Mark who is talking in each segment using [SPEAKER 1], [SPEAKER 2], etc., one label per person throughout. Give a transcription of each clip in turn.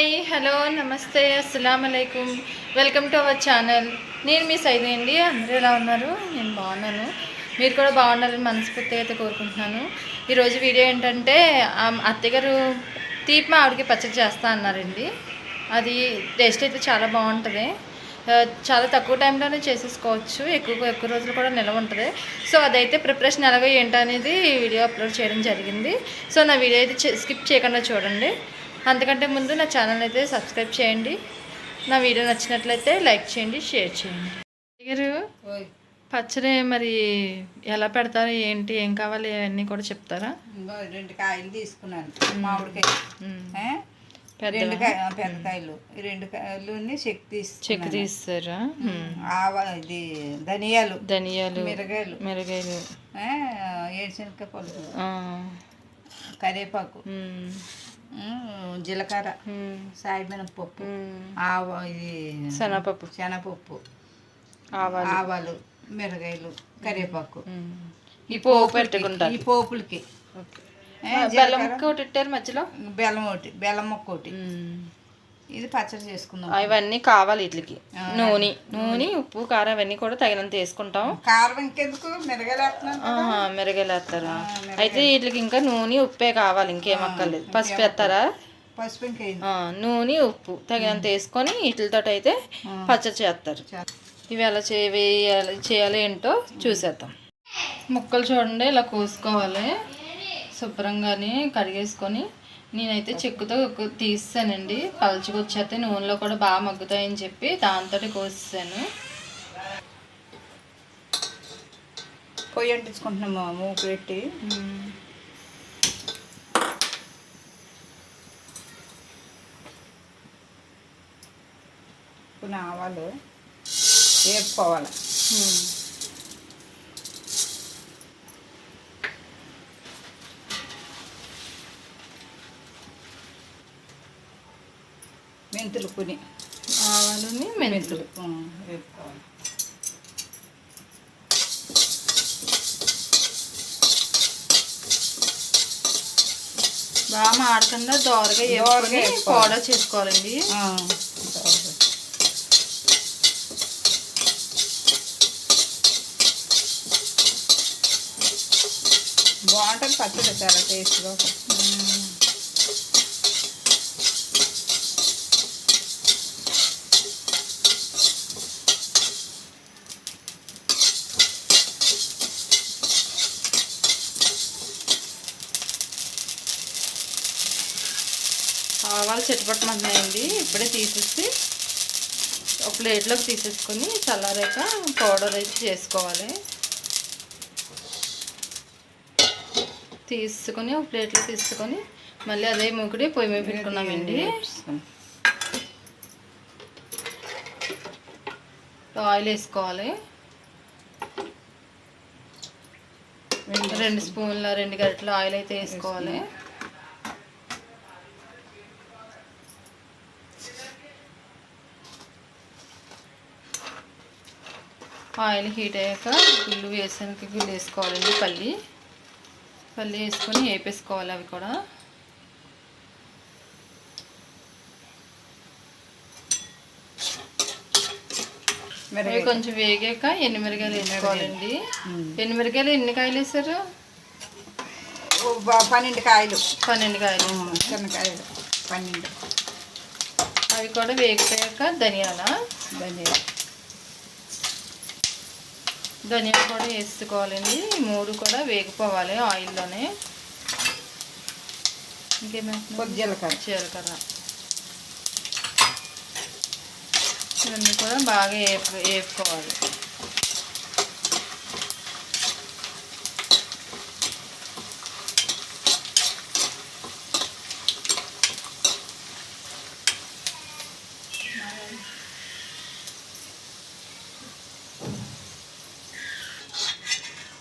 [SPEAKER 1] Hi hello నమస్తే అస్సలం అయికం వెల్కమ్ టు అవర్ ఛానల్. నేను మీ సైడ్ అండి అందరూ ఎలా ఉన్నారు? నేను బాగున్నాను. మీరు కూడా బాగుండాలని మనస్ఫూర్తిగా అయితే కోరుకుంటున్నాను ఈరోజు వీడియో ఏంటంటే అత్తగారు తీపి ఆవిడకి పచ్చడి చేస్తా అన్నారండి. అది టేస్ట్ అయితే చాలా బాగుంటుంది. చాలా తక్కువ టైంలోనే చేసేసుకోవచ్చు. ఎక్కువ ఎక్కువ రోజులు కూడా నిలవ ఉంటుంది. సో అదైతే ప్రిపరేషన్ ఎలాగో ఏంటనేది అనేది ఈ వీడియో అప్లోడ్ చేయడం జరిగింది. సో నా వీడియో అయితే స్కిప్ చేయకుండా చూడండి. అంతకంటే ముందు నా ఛానల్ అయితే సబ్స్క్రైబ్ చేయండి. నా వీడియో నచ్చినట్లయితే లైక్ చేయండి షేర్ చేయండి. గారు పచ్చడి మరి ఎలా పెడతారు ఏంటి ఏం కావాలి అవన్నీ కూడా చెప్తారా?
[SPEAKER 2] రెండు కాయలు తీసుకున్నాను. మామిడికాయ రెండు పెద్ద కాయలు. ఈ రెండు కాయలు చెక్
[SPEAKER 1] చెక్
[SPEAKER 2] తీసుకున్నాను
[SPEAKER 1] తీస్తారా.
[SPEAKER 2] ఆవ ఇది ధనియాలు.
[SPEAKER 1] ధనియాలు
[SPEAKER 2] మిరగాయలు.
[SPEAKER 1] మిరగాయలు.
[SPEAKER 2] ఏడుశనగకాయ పలుకు. కరివేపాకు. జీలకర్ర. సాయిమినపప్పు. ఆవ ఇది
[SPEAKER 1] శనగపప్పు.
[SPEAKER 2] శనగపప్పు
[SPEAKER 1] ఆవాలు.
[SPEAKER 2] ఆవాలు మిరగాయలు కరివేపాకు.
[SPEAKER 1] ఈ పోపు పెట్టుకుంటారు.
[SPEAKER 2] ఈ పోపులకి.
[SPEAKER 1] బెల్లం ఒకటి మధ్యలో?
[SPEAKER 2] బెల్లం ఒకటి బెల్లం ఒకటి. ఇది పచ్చడి చేసుకుందాం.
[SPEAKER 1] అవన్నీ కావాలి వీటికి నూనె నూనె. ఉప్పు కారం అవన్నీ కూడా తగినంత వేసుకుంటాం.
[SPEAKER 2] కారం ఇంకెందుకు?
[SPEAKER 1] వేస్తారా అయితే వీటికి ఇంకా నూనె ఉప్పే కావాలి ఇంకేం అక్కర్లేదు. పసుపు వేస్తారా?
[SPEAKER 2] పసుపు
[SPEAKER 1] నూనె ఉప్పు తగినంత వేసుకొని వీటితో అయితే పచ్చడి చేస్తారు. ఇవి ఎలా చేయాలి చేయాలి ఏంటో చూసేద్దాం. ముక్కలు చూడండి ఇలా కోసుకోవాలి. శుభ్రంగానే కడిగేసుకొని నేనైతే చెక్కుతో ఒక తీసానండి పలుచుకొచ్చేస్తే నూనెలో కూడా బాగా మగ్గుతాయని చెప్పి దాంతో కోసేసాను.
[SPEAKER 2] పొయ్యి అంటించుకుంటున్నాము మూకు పెట్టి కొన్ని ఆవాలు వేపుకోవాలి. మెంతులు కొన్ని
[SPEAKER 1] ఆవాలని మెంతులు.
[SPEAKER 2] ఆ, వేపుకోవాలి
[SPEAKER 1] బాగా మాడకుండా దోరగా
[SPEAKER 2] వేపుకోవాలి.
[SPEAKER 1] పౌడర్ చేసుకోవాలండి.
[SPEAKER 2] బాగుంటుంది పచ్చడి చాలా టేస్ట్గా
[SPEAKER 1] ఆవాలు చెట్టుపట్టమంటున్నాయండి ఇప్పుడే తీసేసి ఒక ప్లేట్లోకి తీసేసుకొని చల్లారాక పౌడర్ అయితే చేసుకోవాలి. తీసుకొని ఒక ప్లేట్లో తీసుకొని మళ్ళీ అదే మూకుడి పొయ్యి మీద పెట్టుకున్నామండి. ఆయిల్ వేసుకోవాలి. రెండు స్పూన్ల రెండు గరిటెల ఆయిల్ అయితే వేసుకోవాలి. ఆయిల్ హీట్ అయ్యాక గుళ్ళు వేసానికి గుళ్ళు వేసుకోవాలండి పల్లి. పల్లి వేసుకొని వేపేసుకోవాలి అవి కూడా. అవి కొంచెం వేగాక ఎన్నిమిరకాయలు వేసుకోవాలండి. ఎన్నిమిరకాయలు ఎన్ని కాయలు వేసారు?
[SPEAKER 2] పన్నెండు కాయలు.
[SPEAKER 1] పన్నెండు కాయలు
[SPEAKER 2] చిన్న కాయలు. పన్నెండు.
[SPEAKER 1] అవి కూడా వేగిపోయాక ధనియాల.
[SPEAKER 2] ధనియాలు.
[SPEAKER 1] ధనియాలు కూడా వేసుకోవాలండి. మూడు కూడా వేగిపోవాలి ఆయిల్లోనే. ఇంకేమైనా
[SPEAKER 2] జీలకర్ర.
[SPEAKER 1] జీలకర్ర. ఇవన్నీ కూడా బాగా వేపు వేపుకోవాలి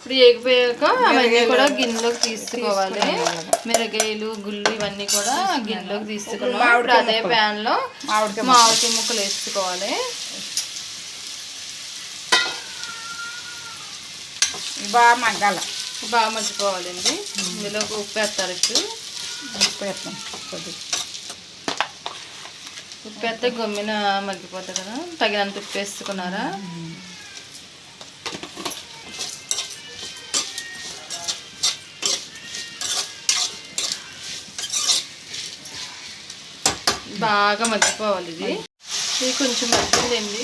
[SPEAKER 1] ఇప్పుడు వేగిపోయాక అవన్నీ కూడా గిన్నెలోకి తీసుకోవాలి. మిరగాయలు గుళ్ళు ఇవన్నీ కూడా గిన్నెలోకి తీసుకున్నాం. ఇప్పుడు అదే ప్యాన్లో
[SPEAKER 2] మామిడికాయ
[SPEAKER 1] మామిడికాయ ముక్కలు వేసుకోవాలి.
[SPEAKER 2] బాగా మగ్గాల.
[SPEAKER 1] బాగా మర్చిపోవాలండి ఇందులో ఉప్పు వేస్తారు
[SPEAKER 2] ఉప్పు వేస్తాం. కొద్దిగా.
[SPEAKER 1] ఉప్పు వేస్తే గమ్మిన మగ్గిపోతుంది కదా. తగినంత ఉప్పు వేసుకున్నారా? బాగా మగ్గిపోవాలి ఇది. ఇది కొంచెం మగ్గిందండి.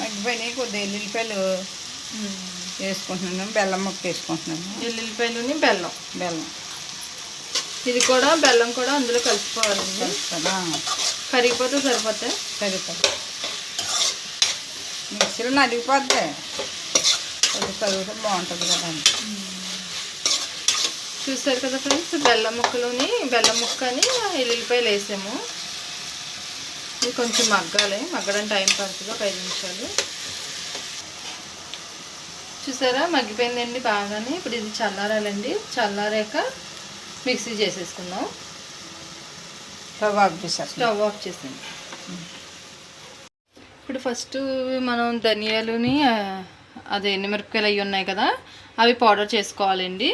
[SPEAKER 2] మగ్గిపోయినాయి కొద్దిగా ఎల్లుల్లిపాయలు వేసుకుంటున్నాను బెల్లం ముక్క వేసుకుంటున్నాను.
[SPEAKER 1] ఎల్లుల్లిపాయలుని బెల్లం.
[SPEAKER 2] బెల్లం.
[SPEAKER 1] ఇది కూడా బెల్లం కూడా అందులో కలుపుకోవాలండి.
[SPEAKER 2] కదా
[SPEAKER 1] కరిగిపోతే సరిపోతే.
[SPEAKER 2] సరిపోతుంది మిక్సీలో నలిగిపోద్ది. కొద్దిగా కలుగుతే బాగుంటుంది కదా.
[SPEAKER 1] చూసారు కదా ఫ్రెండ్స్ బెల్లం ముక్కలోని బెల్లం ముక్కని ఎల్లుల్లిపాయలు వేసాము. ఇది కొంచెం మగ్గాలి. మగ్గడం టైం పడుతుంది. ఒక ఐదు నిమిషాలు. చూసారా? మగ్గిపోయిందండి బాగానే. ఇప్పుడు ఇది చల్లారాలండి. చల్లారాక మిక్సీ చేసేసుకుందాం.
[SPEAKER 2] స్టవ్ ఆఫ్ చేసేస్తాను
[SPEAKER 1] స్టవ్ ఆఫ్ చేసింది ఇప్పుడు ఫస్ట్ మనం ధనియాలుని అదే ఎండుమిరపకాయలు అవి ఉన్నాయి కదా అవి పౌడర్ చేసుకోవాలండి.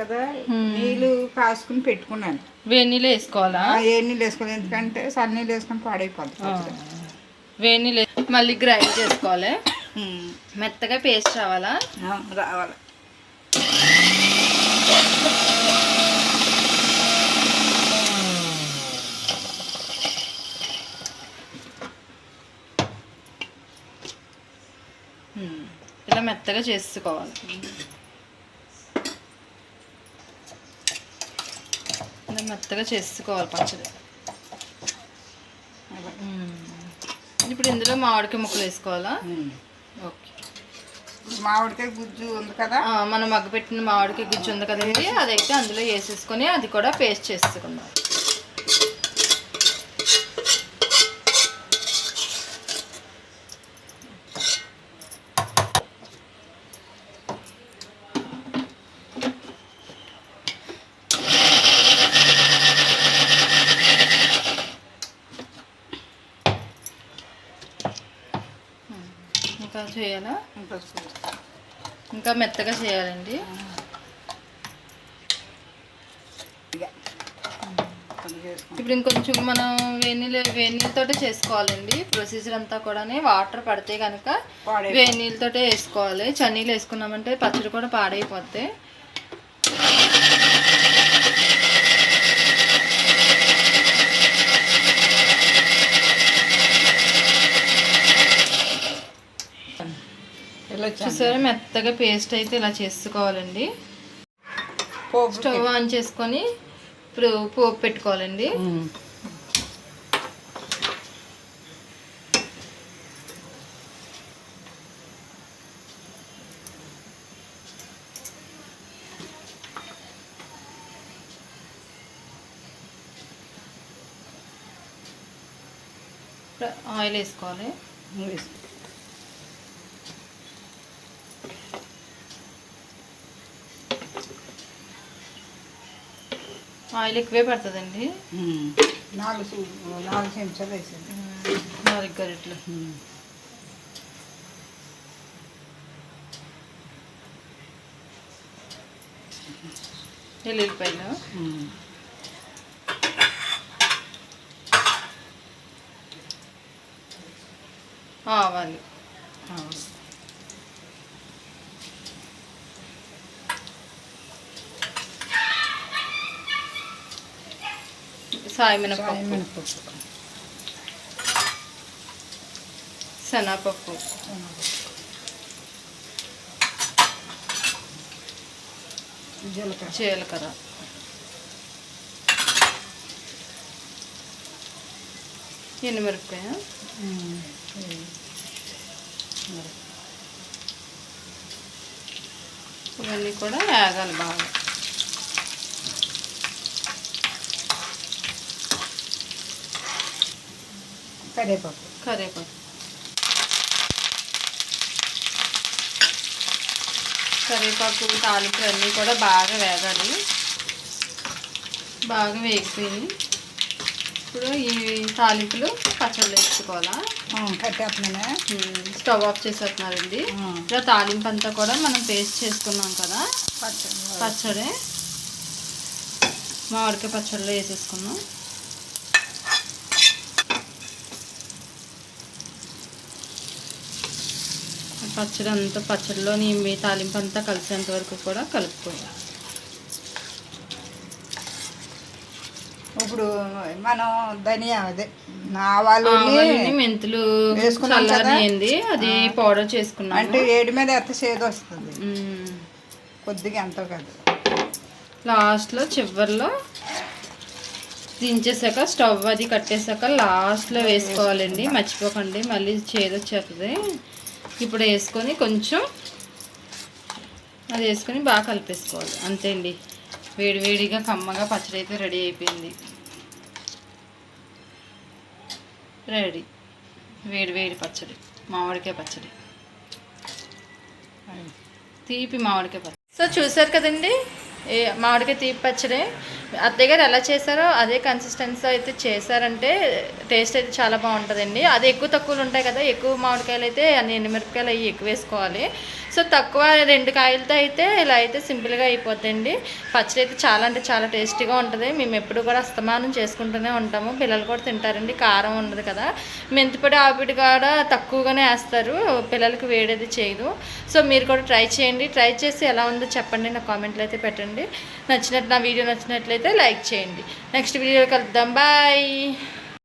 [SPEAKER 2] కదా. నీళ్ళు కాసుకుని పెట్టుకున్నాను.
[SPEAKER 1] వేడి నీళ్ళు వేసుకోవాలా?
[SPEAKER 2] నీళ్ళు వేసుకోవాలి. ఎందుకంటే సన్న నీళ్ళు వేసుకొని
[SPEAKER 1] నీళ్ళు వేసి మళ్ళీ గ్రైండ్ చేసుకోవాలి. మెత్తగా పేస్ట్ రావాలా?
[SPEAKER 2] రావాలి.
[SPEAKER 1] ఇలా మెత్తగా చేసుకోవాలి. మెత్తగా చేసుకోవాలి పచ్చడి. ఇప్పుడు ఇందులో మామిడికాయ ముక్కలు వేసుకోవాలా. ఓకే.
[SPEAKER 2] మామిడికాయ గుజ్జు ఉంది కదా?
[SPEAKER 1] మనం మగ్గపెట్టిన మామిడికాయ గుజ్జు ఉంది కదండి అదైతే అందులో వేసేసుకొని అది కూడా పేస్ట్ చేసుకుందాం ఇంకా చేయాలా?
[SPEAKER 2] ఇంకా
[SPEAKER 1] మెత్తగా చేయాలండి. ఇప్పుడు ఇంకొంచెం మనం వేనీళ్ళు వేనీళ్ళతోటే చేసుకోవాలండి. ప్రొసీజర్ అంతా కూడా వాటర్ పడితే కనుక. వేనీళ్ళతోటే వేసుకోవాలి. చన్నీళ్ళు వేసుకున్నామంటే పచ్చడి కూడా పాడైపోద్ది.
[SPEAKER 2] ఇలా.
[SPEAKER 1] చూసారా మెత్తగా పేస్ట్ అయితే ఇలా చేసుకోవాలండి.
[SPEAKER 2] పోపు
[SPEAKER 1] స్టవ్ ఆన్ చేసుకొని ఇప్పుడు పోపు పెట్టుకోవాలండి. ఆయిల్ వేసుకోవాలి.
[SPEAKER 2] వేసుకో.
[SPEAKER 1] ఆయిల్ ఎక్కువే పడుతుందండి.
[SPEAKER 2] నాలుగు సూ- నాలుగు చెంచాలు వేసింది.
[SPEAKER 1] నాలుగు గరిటలు ఎల్లుల్లిపాయలు. ఆవాలు. సాయి మినపప్పు
[SPEAKER 2] మినపప్పు
[SPEAKER 1] శనగపప్పు.
[SPEAKER 2] జీలకర్ర.
[SPEAKER 1] ఎండుమిరపకాయ. ఇవన్నీ కూడా వేగాలి బాగా.
[SPEAKER 2] కరివేపాకు
[SPEAKER 1] కరివేపాకు కరివేపాకు తాలింపు అన్నీ కూడా బాగా వేగాలి. బాగా వేగిపోయి ఇప్పుడు ఈ తాలింపులు పచ్చళ్ళు వేసుకోవాలా?
[SPEAKER 2] కట్టేస్తున్నానే.
[SPEAKER 1] స్టవ్ ఆఫ్ చేసేస్తున్నారండి. ఇలా తాలింపు అంతా కూడా మనం పేస్ట్ చేసుకున్నాం కదా?
[SPEAKER 2] పచ్చడి
[SPEAKER 1] పచ్చడి. మామిడికాయ పచ్చడిలో వేసేసుకున్నాం. పచ్చడి అంతా పచ్చడిలోని మీ తాలింపు అంతా కలిసేంత వరకు కూడా కలుపుకోవాలి.
[SPEAKER 2] ఇప్పుడు మనం ధనియా అదే ఆవాలు
[SPEAKER 1] మెంతులు? చల్లనియండి అది పౌడర్ చేసుకున్నాము.
[SPEAKER 2] అంటే ఏడు మీద ఎత్త చేదు వస్తుంది. కొద్దిగా ఎంతో కాదు.
[SPEAKER 1] లాస్ట్లో చివరిలో దించేసాక స్టవ్ అది కట్టేసాక లాస్ట్లో వేసుకోవాలండి మర్చిపోకండి మళ్ళీ చేదు వచ్చేస్తుంది ఇప్పుడు వేసుకొని కొంచెం అది వేసుకొని బాగా కలిపేసుకోవాలి. అంతే అండి వేడివేడిగా కమ్మగా పచ్చడి అయితే రెడీ అయిపోయింది. రెడీ. వేడివేడి పచ్చడి. మామిడికాయ పచ్చడి. తీపి మామిడికాయ పచ్చడి. సో చూసారు కదండి? ఏ మామిడికాయ తీపి పచ్చడి. అత్తయ్య గారు ఎలా చేశారో అదే కన్సిస్టెన్సీ అయితే చేశారంటే టేస్ట్ అయితే చాలా బాగుంటుందండి. అది ఎక్కువ తక్కువలు ఉంటాయి కదా ఎక్కువ మామిడికాయలు అయితే అన్ని ఎండుమిరపకాయలు అవి ఎక్కువ వేసుకోవాలి. సో తక్కువ రెండు కాయలతో అయితే ఇలా అయితే సింపుల్గా అయిపోద్దండి. పచ్చడి అయితే చాలా అంటే చాలా టేస్టీగా ఉంటుంది. మేము ఎప్పుడు కూడా అస్తమానం చేసుకుంటూనే ఉంటాము. పిల్లలు కూడా తింటారండి కారం ఉండదు కదా. మెంతిపొడి ఆపిడి కూడా తక్కువగానే వేస్తారు. పిల్లలకు వేడేది చేయదు. సో మీరు కూడా ట్రై చేయండి. ట్రై చేసి ఎలా ఉందో చెప్పండి. నా కామెంట్లో అయితే పెట్టండి. నచ్చినట్టు నా వీడియో నచ్చినట్లయితే నచ్చినట్లయితే లైక్ చేయండి. నెక్స్ట్ వీడియో కలుద్దాం. బాయ్.